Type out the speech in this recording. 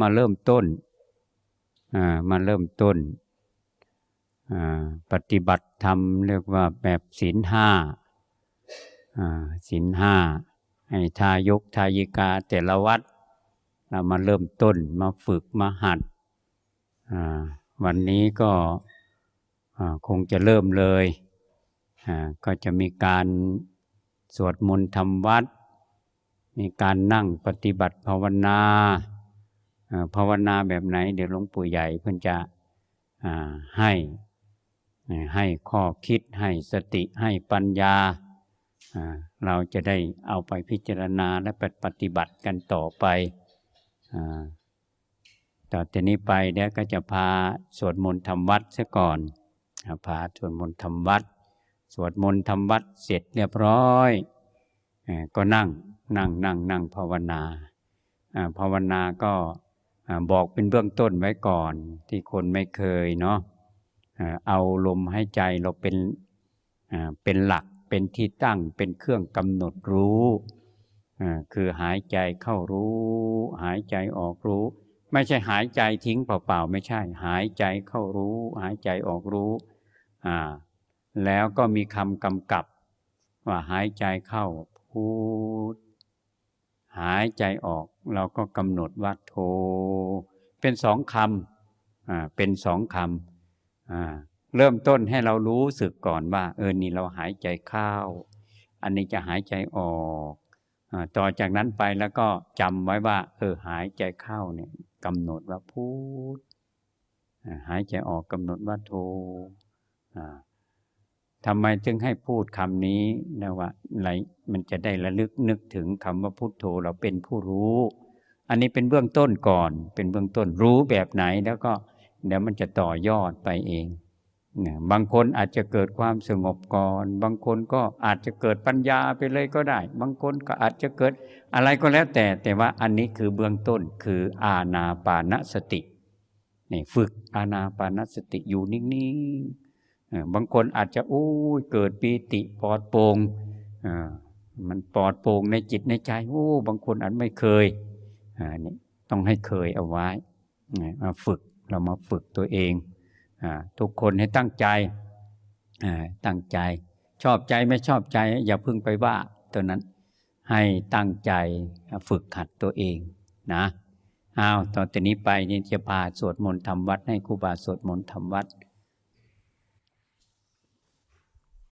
มาเริ่มต้นมาเริ่มต้นปฏิบัติธรรมเรียกว่าแบบศีลห้าศีลห้าให้ทายกทายิกาแต่ละวัดเรามาเริ่มต้นมาฝึกมาหัดวันนี้ก็คงจะเริ่มเลยก็จะมีการสวดมนต์ทำวัด มีการนั่งปฏิบัติภาวนา ภาวนาแบบไหน เดี๋ยวหลวงปู่ใหญ่เพื่อนจะให้ให้ข้อคิดให้สติให้ปัญญา เราจะได้เอาไปพิจารณาและปฏิบัติกันต่อไปต่อจากนี้ไปเดี๋ยวก็จะพาสวดมนต์ทำวัดซะก่อนพาสวดมนต์ทำวัด สวดมนต์ทำวัดเสร็จเรียบร้อยก็นั่งนั่งนั่งนั่งภาวนาภาวนาก็ บอกเป็นเบื้องต้นไว้ก่อน ที่คนไม่เคยเนาะเอาลมหายใจเราเป็นเป็นหลักเป็นที่ตั้งเป็นเครื่องกำหนดรู้คือหายใจเข้ารู้ หายใจออกรู้ ไม่ใช่หายใจทิ้งเปล่าๆ ไม่ใช่ หายใจเข้ารู้ หายใจออกรู้แล้วก็มีคำกำกับ ว่าหายใจเข้าพูด หายใจออกเราก็กำหนดว่าโท เป็นสองคำอ่าเป็นสองคำอ่าเริ่มต้นให้เรารู้สึกก่อนว่า เออนี่เราหายใจเข้า อันนี้จะหายใจออกอาต่อจากนั้นไปแล้วก็จำไว้ว่า เออหายใจเข้าเนี่ยกำหนดว่าพูดอ่าหายใจออกกำหนดว่าโทอ่า ทำไมจึงให้พูดคำนี้นะว่าอะไรมันจะได้ระลึกนึกถึงคำว่าพุทโธเราเป็นผู้รู้ อันนี้เป็นเบื้องต้นก่อน เป็นเบื้องต้นรู้แบบไหนแล้วก็เดี๋ยวมันจะต่อยอดไปเองนี่ยบางคนอาจจะเกิดความสงบก่อน บางคนก็อาจจะเกิดปัญญาไปเลยก็ได้ บางคนก็อาจจะเกิดอะไรก็แล้วแต่ แต่ว่าอันนี้คือเบื้องต้นคืออาณาปานสตินี่ฝึกอาณาปานสติอยู่นิ่งๆ บางคนอาจจะอู้ยเกิดปีติปลอดโปร่งมันปลอดโปร่งในจิตในใจโอ้บางคนอาจไม่เคยอ่านี่ต้องให้เคยเอาไว้มาฝึกเรามาฝึกตัวเองทุกคนให้ตั้งใจตั้งใจชอบใจไม่ชอบใจ อย่าพึ่งไปว่าตัวนั้นให้ตั้งใจฝึกหัดตัวเองนะอ้าวตอนนี้ไปนี่จะพาสวดมนต์ทำวัดให้ครูบาสวดมนต์ทำวัด